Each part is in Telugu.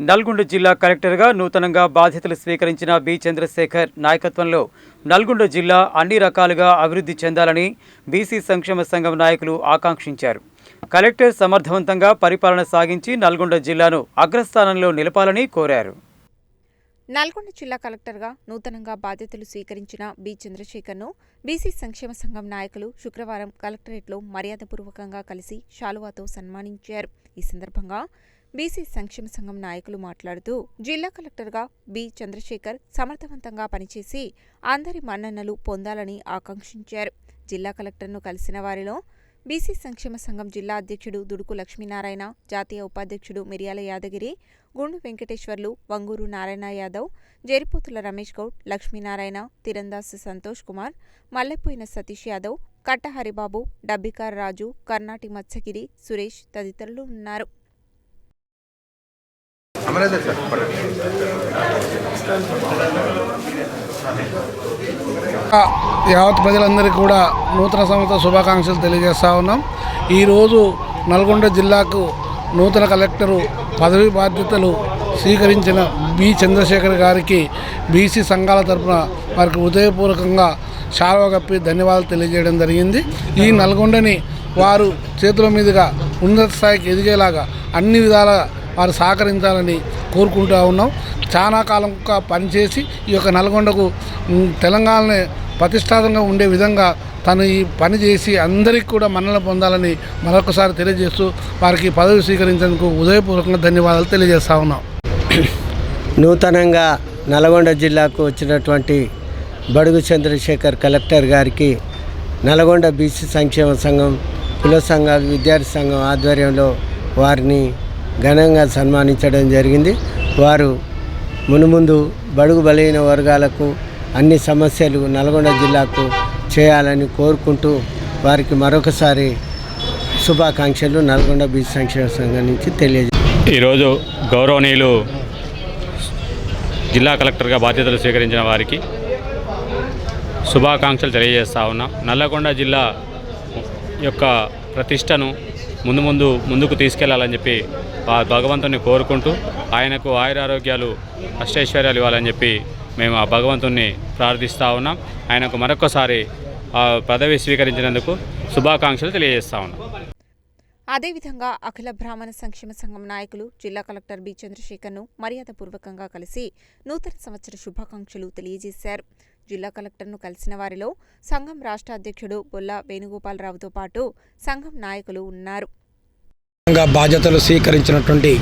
నల్గొండ జిల్లా కలెక్టర్గా నూతనంగా బాధ్యతలు స్వీకరించిన బి. చంద్రశేఖర్ నాయకత్వంలో నల్గొండ జిల్లా అన్ని రకాలుగా అభివృద్ధి చెందాలని బీసీ సంక్షేమ సంఘం నాయకులు ఆకాంక్షించారు. కలెక్టర్ సమర్థవంతంగా పరిపాలన సాగించి నల్గొండ జిల్లాను అగ్రస్థానంలో నిలపాలని కోరారు. నల్గొండ జిల్లా కలెక్టర్గా నూతనంగా బాధ్యతలు స్వీకరించిన బి. చంద్రశేఖర్ను బీసీ సంక్షేమ సంఘం నాయకులు శుక్రవారం కలెక్టరేట్లో మర్యాదపూర్వకంగా కలిసి శాలువాతో సన్మానించారు. ఈ సందర్భంగా బీసీ సంక్షేమ సంఘం నాయకులు మాట్లాడుతూ జిల్లా కలెక్టర్గా బి. చంద్రశేఖర్ సమర్థవంతంగా పనిచేసి అందరి మన్ననలు పొందాలని ఆకాంక్షించారు. జిల్లా కలెక్టర్ను కలిసిన వారిలో బీసీ సంక్షేమ సంఘం జిల్లా అధ్యక్షుడు దుడుకు లక్ష్మీనారాయణ జాతీయ ఉపాధ్యక్షుడు మిర్యాల యాదగిరి గుండు వెంకటేశ్వర్లు వంగూరు నారాయణ యాదవ్ జరిపోతుల రమేష్ గౌడ్ లక్ష్మీనారాయణ తిరందాస్ సంతోష్ కుమార్ మల్లెపోయిన సతీష్ యాదవ్ కట్ట హరిబాబు డబ్బికార్ రాజు కర్ణాటి మత్స్యగిరి సురేష్ తదితరులు ఉన్నారు. అమరేందర్ సార్ యావత్ ప్రజలందరికీ కూడా నూతన సంవత్సర శుభాకాంక్షలు తెలియజేస్తా ఉన్నాం. ఈరోజు నల్గొండ జిల్లాకు నూతన కలెక్టరు పదవి బాధ్యతలు స్వీకరించిన బి చంద్రశేఖర్ గారికి బీసీ సంఘాల తరపున వారికి హృదయపూర్వకంగా శాలువ కప్పి ధన్యవాదాలు తెలియజేయడం జరిగింది. ఈ నల్గొండని వారు చేతుల మీదుగా ఉన్నత స్థాయికి ఎదిగేలాగా అన్ని విధాల వారు సహకరించాలని కోరుకుంటూ ఉన్నాం. చాలా కాలం పనిచేసి ఈ యొక్క నల్గొండకు ఉమ్, ప్రతిష్టాతంగా ఉండే విధంగా తను ఈ పని చేసి అందరికీ కూడా మన్నలు పొందాలని మరొకసారి తెలియజేస్తూ వారికి పదవి స్వీకరించేందుకు ఉదయపూర్వకంగా ధన్యవాదాలు తెలియజేస్తా ఉన్నాం. నూతనంగా నల్గొండ జిల్లాకు వచ్చినటువంటి బడుగు చంద్రశేఖర్ కలెక్టర్ గారికి నల్గొండ బీసీ సంక్షేమ సంఘం కుల సంఘాలు విద్యార్థి సంఘం ఆధ్వర్యంలో వారిని ఘనంగా సన్మానించడం జరిగింది. వారు మునుముందు బడుగు బలైన వర్గాలకు అన్ని సమస్యలు నల్గొండ జిల్లాకు చేయాలని కోరుకుంటూ వారికి మరొకసారి శుభాకాంక్షలు నల్గొండ బీచ్ సంక్షేమ సంఘం నుంచి తెలియజే ఈరోజు గౌరవనీయులు జిల్లా కలెక్టర్గా బాధ్యతలు స్వీకరించిన వారికి శుభాకాంక్షలు తెలియజేస్తా ఉన్నాం. నల్లగొండ జిల్లా యొక్క ప్రతిష్టను ముందు ముందు ముందుకు తీసుకెళ్ళాలని చెప్పి ఆ భగవంతుని కోరుకుంటూ ఆయనకు ఆయురారోగ్యాలు అష్టైశ్వర్యాలు ఇవ్వాలని చెప్పి మేము ఆ భగవంతుణ్ణి ప్రార్థిస్తూ ఉన్నాం. ఆయనకు మరొకసారి పదవి స్వీకరించినందుకు శుభాకాంక్షలు తెలియజేస్తా ఉన్నాం. అదేవిధంగా అఖిల బ్రాహ్మణ సంక్షేమ సంఘం నాయకులు జిల్లా కలెక్టర్ బి చంద్రశేఖర్ను మర్యాదపూర్వకంగా కలిసి నూతన సంవత్సర శుభాకాంక్షలు తెలియజేశారు. జిల్లా కలెక్టర్ను కలిసిన వారిలో సంఘం రాష్ట్ర అధ్యక్షుడు బొల్ల వేణుగోపాలరావుతో పాటు సంఘం నాయకులు ఉన్నారు. బాధ్యతలు స్వీకరించినటువంటి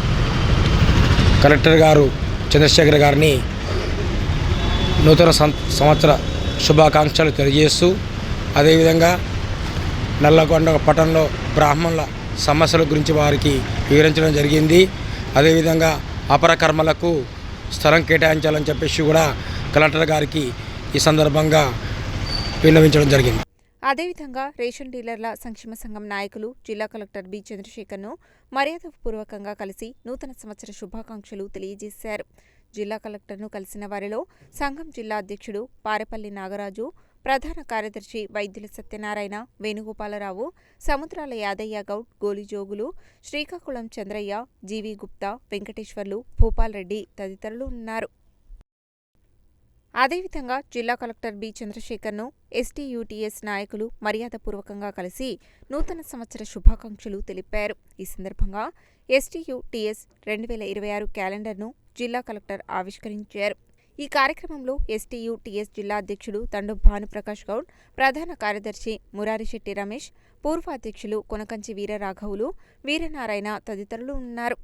కలెక్టర్ గారు చంద్రశేఖర్ గారిని నూతన సంవత్సర శుభాకాంక్షలు తెలియజేస్తూ అదేవిధంగా నల్లగొండ పట్టణంలో బ్రాహ్మణుల సమస్యల గురించి వారికి వివరించడం జరిగింది. అదేవిధంగా అపర కర్మలకు స్థలం కేటాయించాలని చెప్పేసి కూడా కలెక్టర్ గారికి ఈ సందర్భంగా విన్నవించడం జరిగింది. అదేవిధంగా రేషన్ డీలర్ల సంక్షేమ సంఘం నాయకులు జిల్లా కలెక్టర్ బి చంద్రశేఖర్ను మర్యాదపూర్వకంగా కలిసి నూతన సంవత్సర శుభాకాంక్షలు తెలియజేశారు. జిల్లా కలెక్టర్ను కలిసిన వారిలో సంఘం జిల్లా అధ్యక్షుడు పారెపల్లి నాగరాజు ప్రధాన కార్యదర్శి వైద్యుల సత్యనారాయణ వేణుగోపాలరావు సముద్రాల యాదయ్య గౌడ్ గోలిజోగులు శ్రీకాకుళం చంద్రయ్య జీవి గుప్తా వెంకటేశ్వర్లు భూపాల్ రెడ్డి తదితరులు ఉన్నారు. అదేవిధంగా జిల్లా కలెక్టర్ బి చంద్రశేఖర్ను ఎస్టీయూటీఎస్ నాయకులు మర్యాదపూర్వకంగా కలిసి నూతన సంవత్సర శుభాకాంక్షలు తెలిపారు. ఈ సందర్భంగా ఎస్టీయూటీఎస్ రెండు వేల ఇరవై ఆరు క్యాలెండర్ను జిల్లా కలెక్టర్ ఆవిష్కరించారు. ఈ కార్యక్రమంలో ఎస్టీయూటీఎస్ జిల్లా అధ్యక్షుడు తండు భానుప్రకాష్ గౌడ్ ప్రధాన కార్యదర్శి మురారిశెట్టి రమేష్ పూర్వ అధ్యక్షులు కొనకంచి వీరరాఘవులు వీరనారాయణ తదితరులు ఉన్నారు.